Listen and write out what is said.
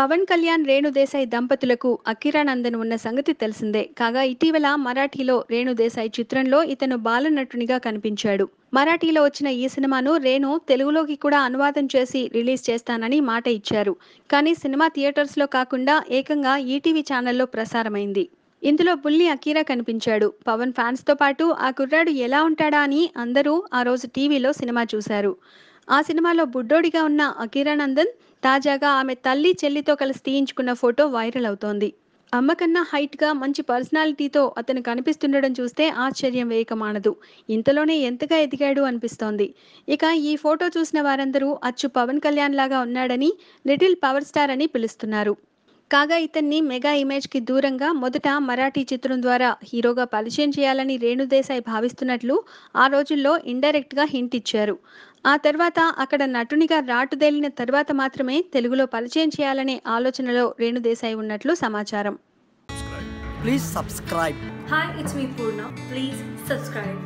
పవన్ కళ్యాణ్ రేణుదేశాయ్ దంపతులకు అకిరానందన్ ఉన్న సంగతి తెలిసిందే. కాగా ఇటీవల మరాఠీలో రేణుదేశాయ్ చిత్రంలో ఇతను బాలనటునిగా కనిపించాడు. మరాఠీలో వచ్చిన ఈ సినిమాను రేణు తెలుగులోకి కూడా అనువాదం చేసి రిలీజ్ చేస్తానని మాట ఇచ్చారు. కానీ సినిమా థియేటర్స్లో కాకుండా ఏకంగా ఈటీవీ ఛానల్లో ప్రసారమైంది. ఇందులో బుల్లి అకీరా కనిపించాడు. పవన్ ఫ్యాన్స్తో పాటు ఆ కుర్రాడు ఎలా ఉంటాడా అని అందరూ ఆ రోజు టీవీలో సినిమా చూశారు. ఆ సినిమాలో బుడ్డోడిగా ఉన్న అకిరానందన్ తాజాగా ఆమె తల్లి చెల్లితో కలిసి తీయించుకున్న ఫోటో వైరల్ అవుతోంది. అమ్మకన్నా హైట్గా మంచి పర్సనాలిటీతో అతను కనిపిస్తుండడం చూస్తే ఆశ్చర్యం వేయక మానదు ఇంతలోనే ఎంతగా ఎదిగాడు అనిపిస్తోంది. ఇక ఈ ఫోటో చూసిన వారందరూ అచ్చు పవన్ కళ్యాణ్ లాగా ఉన్నాడని లిటిల్ పవర్ స్టార్ అని పిలుస్తున్నారు. కాగా ఇతన్ని మెగా ఇమేజ్కి దూరంగా మొదట మరాఠీ చిత్రం ద్వారా హీరోగా పరిచయం చేయాలని రేణుదేశాయ్ భావిస్తున్నట్లు ఆ రోజుల్లో ఇండైరెక్ట్గా హింట్ ఇచ్చారు ఆ తర్వాత అక్కడ నటునిగా రాటుదేలిన తర్వాత మాత్రమే తెలుగులో పరిచయం చేయాలనే ఆలోచనలో రేణుదేశాయ్ ఉన్నట్లు సమాచారం Please subscribe. Hi, it's me Purna. Please subscribe.